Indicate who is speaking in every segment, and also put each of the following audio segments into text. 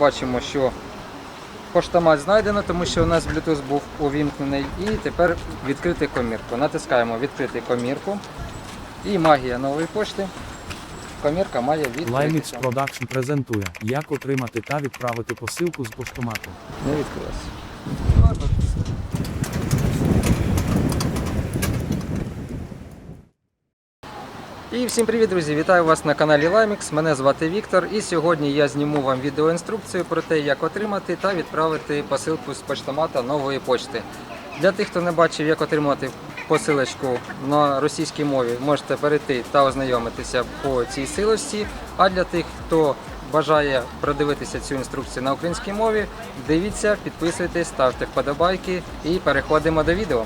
Speaker 1: Бачимо, що поштомат знайдено, тому що у нас Bluetooth був увімкнений. І тепер відкрити комірку. Натискаємо відкрити комірку. І магія нової пошти. Комірка має
Speaker 2: відкритися.
Speaker 1: відкритися.
Speaker 2: Production презентує, як отримати та відправити посилку з поштомату.
Speaker 1: Не відкрилася. І всім привіт, друзі! Вітаю вас на каналі Limix. Мене звати Віктор. І сьогодні я зніму вам відеоінструкцію про те, як отримати та відправити посилку з поштомата нової почти. Для тих, хто не бачив, як отримати посилочку на російській мові, можете перейти та ознайомитися по цій силості. А для тих, хто бажає продивитися цю інструкцію на українській мові, дивіться, підписуйтесь, ставте вподобайки і переходимо до відео.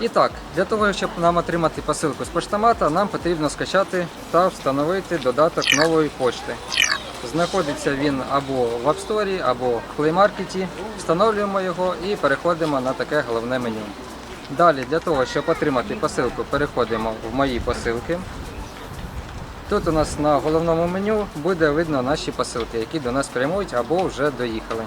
Speaker 1: І так, для того, щоб нам отримати посилку з поштомата, нам потрібно скачати та встановити додаток нової почти. Знаходиться він або в App Store, або в Play Market. Встановлюємо його і переходимо на таке головне меню. Далі, для того, щоб отримати посилку, переходимо в мої посилки. Тут у нас на головному меню буде видно наші посилки, які до нас прямують або вже доїхали.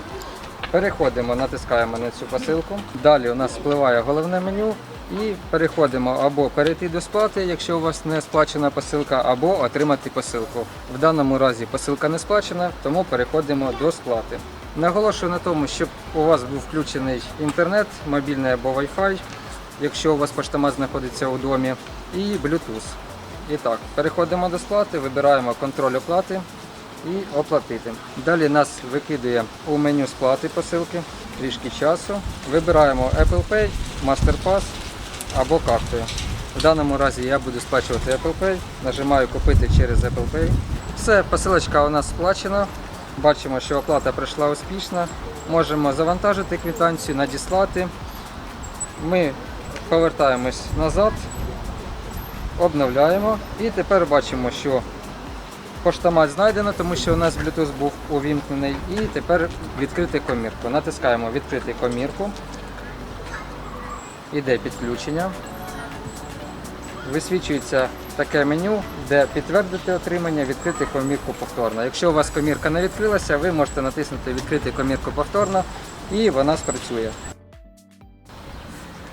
Speaker 1: Переходимо, натискаємо на цю посилку. Далі у нас спливає головне меню і переходимо або перейти до сплати, якщо у вас не сплачена посилка, або отримати посилку. В даному разі посилка не сплачена, тому переходимо до сплати. Наголошую на тому, щоб у вас був включений інтернет, мобільний або Wi-Fi, якщо у вас поштомат знаходиться у домі, і Bluetooth. І так, переходимо до сплати, вибираємо контроль оплати і оплатити. Далі нас викидує у меню сплати посилки, трішки часу. Вибираємо Apple Pay, MasterPass або картою. В даному разі я буду сплачувати Apple Pay, нажимаю купити через Apple Pay. Все, посилочка у нас сплачена. Бачимо, що оплата прийшла успішно. Можемо завантажити квитанцію, надіслати. Ми повертаємось назад, обновляємо і тепер бачимо, що Поштомат знайдено, тому що у нас Bluetooth був увімкнений. І тепер відкрити комірку. Натискаємо відкрити комірку. Іде підключення. Висвічується таке меню, де підтвердити отримання, відкрити комірку повторно. Якщо у вас комірка не відкрилася, ви можете натиснути відкрити комірку повторно і вона спрацює.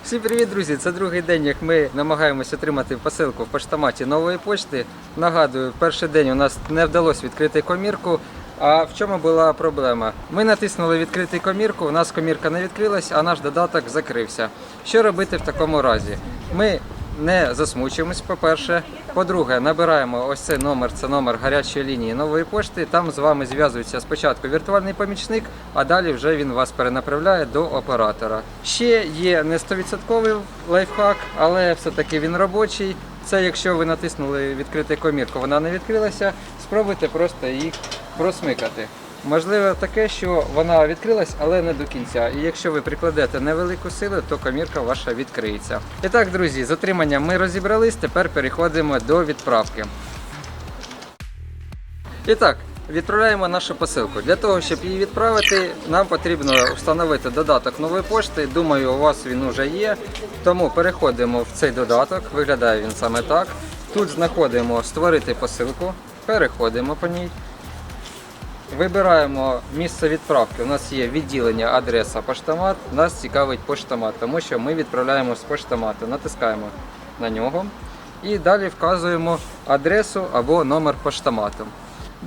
Speaker 1: Всім привіт, друзі! Це другий день, як ми намагаємося отримати посилку в поштоматі нової почти. Нагадую, перший день у нас не вдалося відкрити комірку. А в чому була проблема? Ми натиснули відкрити комірку, у нас комірка не відкрилась, а наш додаток закрився. Що робити в такому разі? Ми не засмучуємось, по-перше. По-друге, набираємо ось цей номер, це номер гарячої лінії нової пошти. Там з вами зв'язується спочатку віртуальний помічник, а далі вже він вас перенаправляє до оператора. Ще є не 100% лайфхак, але все-таки він робочий. Це якщо ви натиснули відкрити комірку, вона не відкрилася, спробуйте просто її просмикати. Можливо таке, що вона відкрилась, але не до кінця. І якщо ви прикладете невелику силу, то комірка ваша відкриється. І так, друзі, з отриманням ми розібрались. Тепер переходимо до відправки. І так, відправляємо нашу посилку. Для того, щоб її відправити, нам потрібно встановити додаток нової пошти. Думаю, у вас він вже є. Тому переходимо в цей додаток. Виглядає він саме так. Тут знаходимо створити посилку, переходимо по ній. Вибираємо місце відправки. У нас є відділення, адреса, поштомат. Нас цікавить поштомат, тому що ми відправляємо з поштомату. Натискаємо на нього і далі вказуємо адресу або номер поштомату.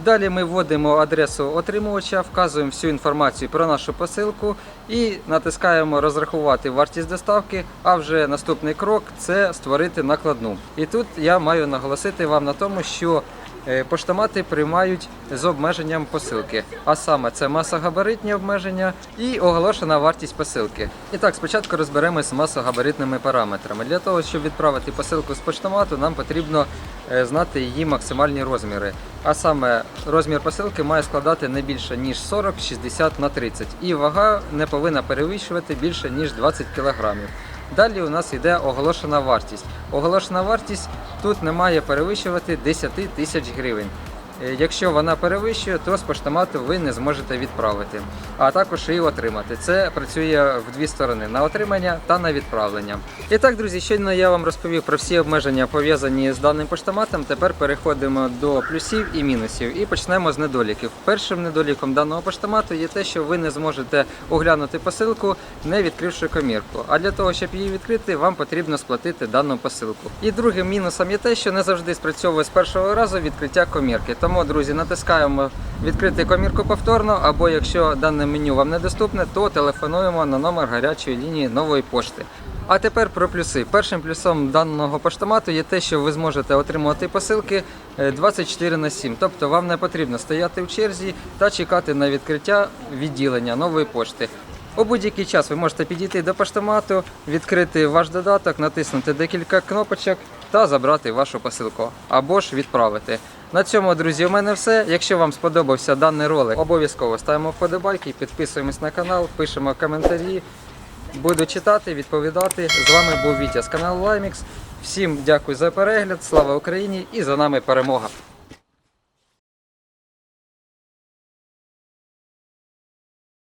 Speaker 1: Далі ми вводимо адресу отримувача, вказуємо всю інформацію про нашу посилку і натискаємо розрахувати вартість доставки. А вже наступний крок це створити накладну. І тут я маю наголосити вам на тому, що Поштомати приймають з обмеженням посилки, а саме це масогабаритні обмеження і оголошена вартість посилки. І так, спочатку розберемось з масогабаритними параметрами. Для того, щоб відправити посилку з поштомату, нам потрібно е, знати її максимальні розміри. А саме розмір посилки має складати не більше ніж 40-60 на 30 і вага не повинна перевищувати більше ніж 20 кг. Далі у нас йде оголошена вартість. Оголошена вартість тут не має перевищувати 10 тисяч гривень. Е, Якщо вона перевищує, то з поштомату ви не зможете відправити, а також і отримати. Це працює в дві сторони: на отримання та на відправлення. І так, друзі, щойно я вам розповів про всі обмеження пов'язані з даним поштоматом. Тепер переходимо до плюсів і мінусів і почнемо з недоліків. Першим недоліком даного поштомату є те, що ви не зможете оглянути посилку, не відкривши комірку. А для того, щоб її відкрити, вам потрібно сплатити дану посилку. І другим мінусом є те, що не завжди спрацьовує з першого разу відкриття комірки. Тому, друзі, натискаємо відкрити комірку повторно, або якщо дане меню вам недоступне, то телефонуємо на номер гарячої лінії нової пошти. А тепер про плюси. Першим плюсом даного поштомату є те, що ви зможете отримувати посилки е, 24 на 7. Тобто вам не потрібно стояти в черзі та чекати на відкриття відділення нової пошти. У будь-який час ви можете підійти до поштомату, відкрити ваш додаток, натиснути декілька кнопочок та забрати вашу посилку або ж відправити. На цьому, друзі, у мене все. Якщо вам сподобався даний ролик, обов'язково ставимо вподобайки, підписуємось на канал, пишемо коментарі. Буду читати, відповідати. З вами був Вітя з каналу Лаймікс. Всім дякую за перегляд, слава Україні і за нами перемога!